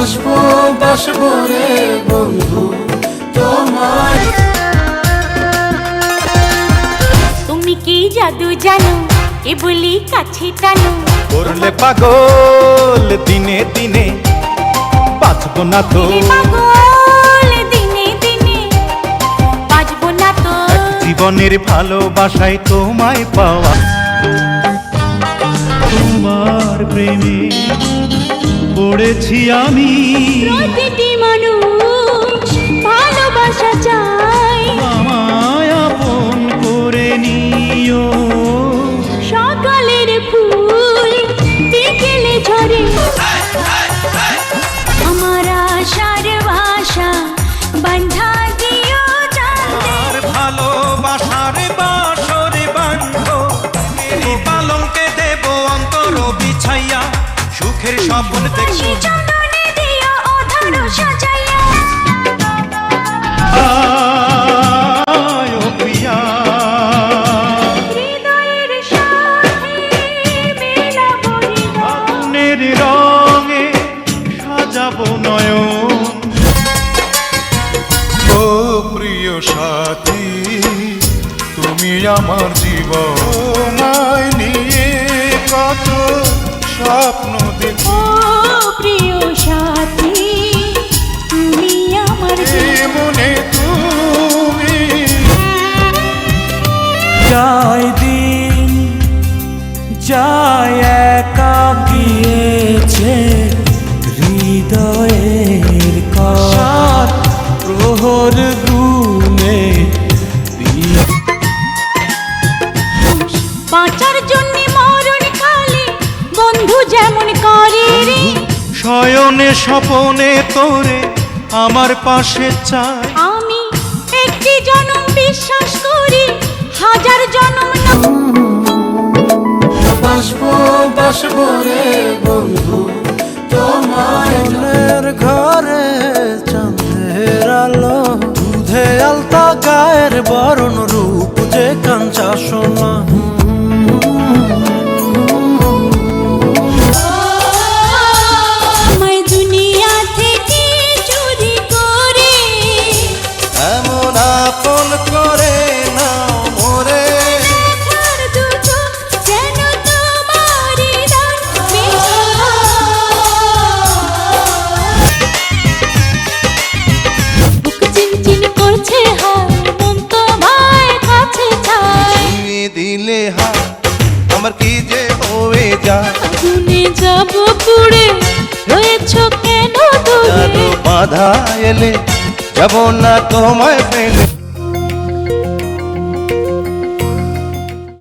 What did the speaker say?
বাসবো বাসবো রে বন্ধু তুমি কি জাদু জানো এ বলি কাছে টানো? করলে পাগল দিনে দিনে বাঁচবো না তো। দিনে দিনে বাঁচবো না তো। জীবনের ভালোবাসায় তোমায় পাওয়া। তোমার প্রেমী পড়েছি আমি। প্রতিটি মানুষ হৃদয়। আগুনের রঙে সাজাবো নয়ন। ও প্রিয় সাথী তুমি আমার জীবন স্বপ্ন যায় দিন যায় একা গিয়েছে হৃদয়ের কার। প্রহর গুনে বাঁচার জন্য মরণ কালে বন্ধু যেমন করে রে। শয়নে স্বপনে তোরে আমার পাশে চাই। আমি একটি জনম বিশ্বাস করি বাসবো রে বন্ধু তোমার ঘরে চাঁদের আলো, দুধে আলতা গায়ের বরণ রূপ যে কাঞ্চা সোনা। আগুনে যাব পুড়ে। রয়েছ কেন দূরে? বাধা এলে যাব না তোমায় পেলে।